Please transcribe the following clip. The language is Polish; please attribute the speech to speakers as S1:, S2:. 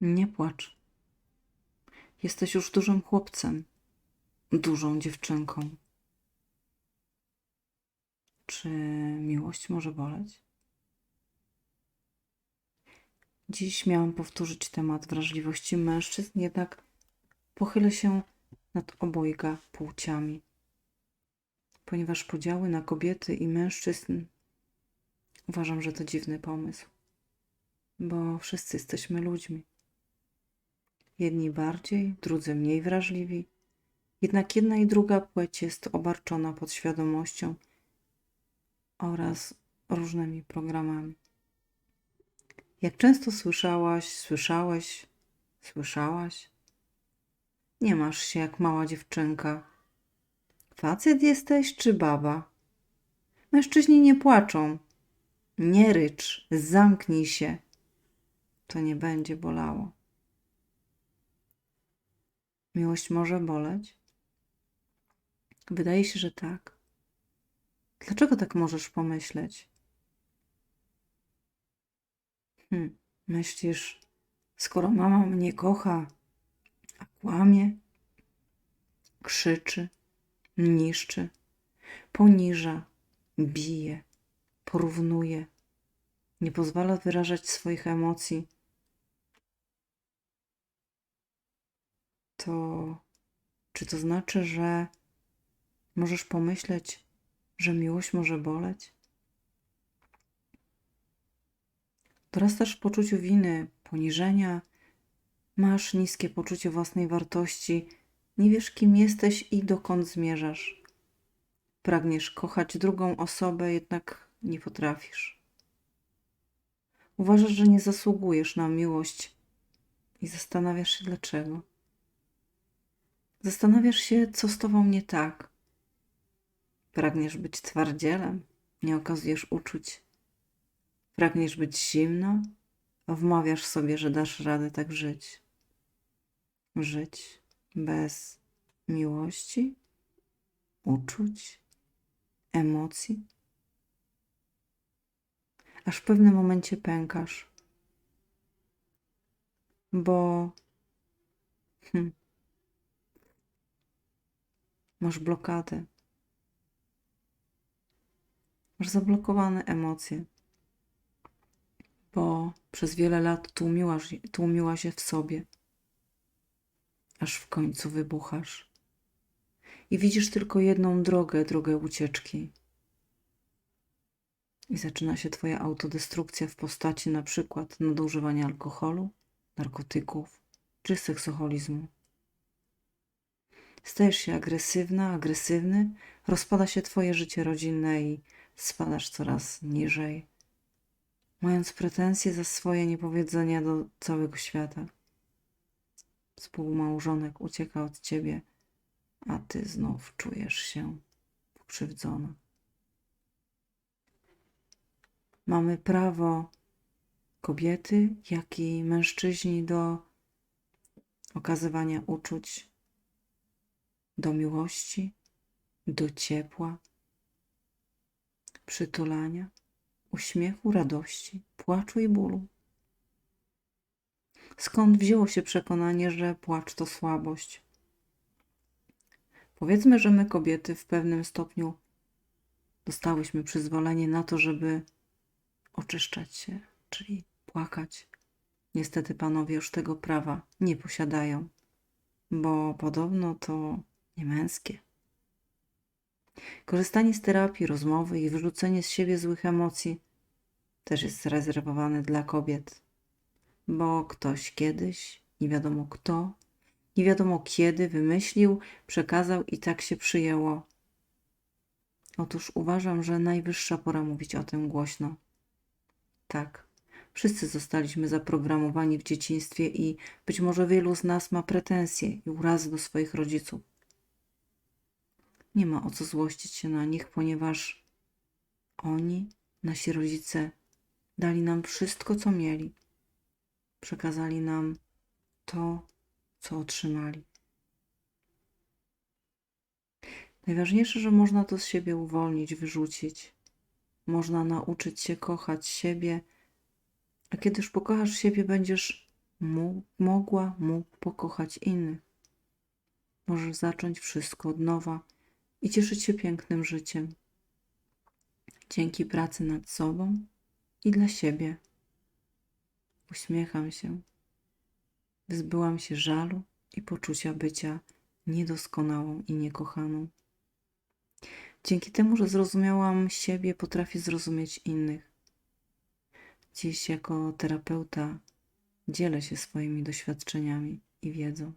S1: Nie płacz. Jesteś już dużym chłopcem, dużą dziewczynką. Czy miłość może boleć? Dziś miałam powtórzyć temat wrażliwości mężczyzn, jednak pochylę się nad obojga płciami, ponieważ podziały na kobiety i mężczyzn uważam, że to dziwny pomysł, bo wszyscy jesteśmy ludźmi. Jedni bardziej, drudzy mniej wrażliwi. Jednak jedna i druga płeć jest obarczona podświadomością oraz różnymi programami. Jak często słyszałaś, słyszałeś, słyszałaś? Nie masz się jak mała dziewczynka. Facet jesteś czy baba? Mężczyźni nie płaczą. Nie rycz, zamknij się. To nie będzie bolało. Miłość może boleć? Wydaje się, że tak. Dlaczego tak możesz pomyśleć? Hm, myślisz, skoro mama mnie kocha, a kłamie, krzyczy, niszczy, poniża, bije, porównuje, nie pozwala wyrażać swoich emocji, to czy to znaczy, że możesz pomyśleć, że miłość może boleć? Dorastasz w poczuciu winy, poniżenia, masz niskie poczucie własnej wartości, nie wiesz, kim jesteś i dokąd zmierzasz. Pragniesz kochać drugą osobę, jednak nie potrafisz. Uważasz, że nie zasługujesz na miłość i zastanawiasz się dlaczego. Zastanawiasz się, co z tobą nie tak. Pragniesz być twardzielem, nie okazujesz uczuć. Pragniesz być zimno, a wmawiasz sobie, że dasz radę tak żyć. Żyć bez miłości, uczuć, emocji. Aż w pewnym momencie pękasz, bo hm, masz blokadę. Masz zablokowane emocje, bo przez wiele lat tłumiłaś, tłumiła się w sobie, aż w końcu wybuchasz. I widzisz tylko jedną drogę, drogę ucieczki. I zaczyna się Twoja autodestrukcja w postaci na przykład nadużywania alkoholu, narkotyków czy seksoholizmu. Stajesz się agresywna, agresywny, rozpada się Twoje życie rodzinne i spadasz coraz niżej, mając pretensje za swoje niepowiedzenia do całego świata. Współmałżonek ucieka od Ciebie, a Ty znów czujesz się pokrzywdzona. Mamy prawo, kobiety, jak i mężczyźni, do okazywania uczuć, do miłości, do ciepła, przytulania, uśmiechu, radości, płaczu i bólu. Skąd wzięło się przekonanie, że płacz to słabość? Powiedzmy, że my, kobiety, w pewnym stopniu dostałyśmy przyzwolenie na to, żeby oczyszczać się, czyli płakać. Niestety panowie już tego prawa nie posiadają, bo podobno to nie męskie. Korzystanie z terapii, rozmowy i wyrzucenie z siebie złych emocji też jest zarezerwowane dla kobiet, bo ktoś kiedyś, nie wiadomo kto, nie wiadomo kiedy wymyślił, przekazał i tak się przyjęło. Otóż uważam, że najwyższa pora mówić o tym głośno. Tak, wszyscy zostaliśmy zaprogramowani w dzieciństwie i być może wielu z nas ma pretensje i urazy do swoich rodziców. Nie ma o co złościć się na nich, ponieważ oni, nasi rodzice, dali nam wszystko, co mieli. Przekazali nam to, co otrzymali. Najważniejsze, że można to z siebie uwolnić, wyrzucić. Można nauczyć się kochać siebie, a kiedy już pokochasz siebie, będziesz mogła, mógł pokochać innych. Możesz zacząć wszystko od nowa i cieszyć się pięknym życiem. Dzięki pracy nad sobą i dla siebie. Uśmiecham się. Wyzbyłam się żalu i poczucia bycia niedoskonałą i niekochaną. Dzięki temu, że zrozumiałam siebie, potrafię zrozumieć innych. Dziś jako terapeuta dzielę się swoimi doświadczeniami i wiedzą.